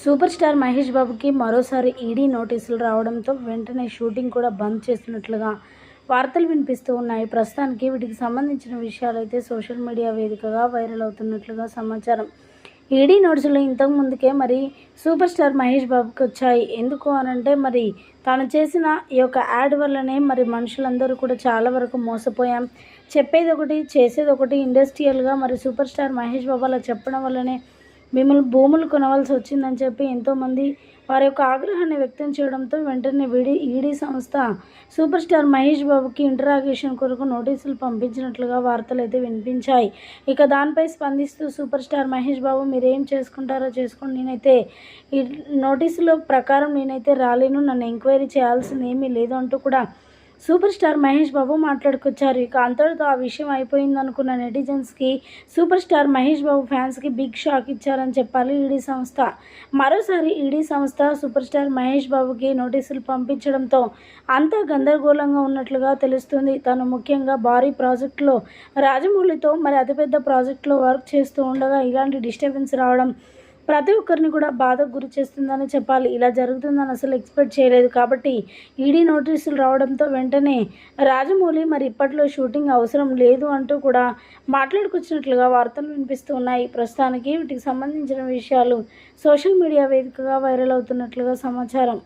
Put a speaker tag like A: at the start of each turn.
A: Super star Mahesh బాబుకి మరోసారి ED నోటీసులు రావడంతో వెంటనే షూటింగ్ కూడా బంద్ చేస్తున్నట్లుగా వార్తలు వినిపిస్తూ ఉన్నాయి. ప్రస్తుతానికి వీటికి సంబంధించిన విషయాలు అయితే సోషల్ మీడియా వేదికగా వైరల్ అవుతున్నట్లుగా సమాచారం. ఈడీ నోటీసులు ఇంతకు ముందుకే మరి సూపర్ స్టార్ మహేష్ బాబుకి వచ్చాయి. ఎందుకు అనంటే మరి తాను చేసిన ఈ యొక్క యాడ్ వల్లనే మరి మనుషులందరూ కూడా చాలా వరకు మోసపోయాం. చెప్పేది ఒకటి చేసేది ఒకటి ఇండస్ట్రియల్గా మరి సూపర్ స్టార్ మహేష్ బాబు అలా చెప్పడం వల్లనే మిమ్మల్ని భూములు కొనవలసి వచ్చిందని చెప్పి ఎంతోమంది వారి యొక్క ఆగ్రహాన్ని వ్యక్తం చేయడంతో వెంటనే విడి ఈడీ సంస్థ సూపర్ స్టార్ మహేష్ బాబుకి ఇంటరాగేషన్ కొరకు నోటీసులు పంపించినట్లుగా వార్తలు అయితే వినిపించాయి. ఇక దానిపై స్పందిస్తూ సూపర్ స్టార్ మహేష్ బాబు మీరు ఏం చేసుకుంటారో చేసుకోండి. నేనైతే ఈ నోటీసుల ప్రకారం నేనైతే రాలేను. నన్ను ఎంక్వైరీ చేయాల్సింది ఏమీ లేదు అంటూ కూడా సూపర్ స్టార్ మహేష్ బాబు మాట్లాడుకొచ్చారు. ఇక అంతటితో ఆ విషయం అయిపోయింది అనుకున్న నెటిజన్స్కి సూపర్ స్టార్ మహేష్ బాబు ఫ్యాన్స్కి బిగ్ షాక్ ఇచ్చారని చెప్పాలి ఈడీ సంస్థ. మరోసారి ఈడీ సంస్థ సూపర్ స్టార్ మహేష్ బాబుకి నోటీసులు పంపించడంతో అంతా గందరగోళంగా ఉన్నట్లుగా తెలుస్తుంది. తను ముఖ్యంగా భారీ ప్రాజెక్టులో రాజమౌళితో మరి అతిపెద్ద ప్రాజెక్టులో వర్క్ చేస్తూ ఉండగా ఇలాంటి డిస్టర్బెన్స్ రావడం ప్రతి ఒక్కరిని కూడా బాధకు గురి చేస్తుందని చెప్పాలి. ఇలా జరుగుతుందని అసలు ఎక్స్పెక్ట్ చేయలేదు. కాబట్టి ఈడీ నోటీసులు రావడంతో వెంటనే రాజమౌళి మరి ఇప్పట్లో షూటింగ్ అవసరం లేదు అంటూ కూడా మాట్లాడుకొచ్చినట్లుగా వార్తలు వినిపిస్తూ ఉన్నాయి. ప్రస్తుతానికి వీటికి సంబంధించిన విషయాలు సోషల్ మీడియా వేదికగా వైరల్ అవుతున్నట్లుగా సమాచారం.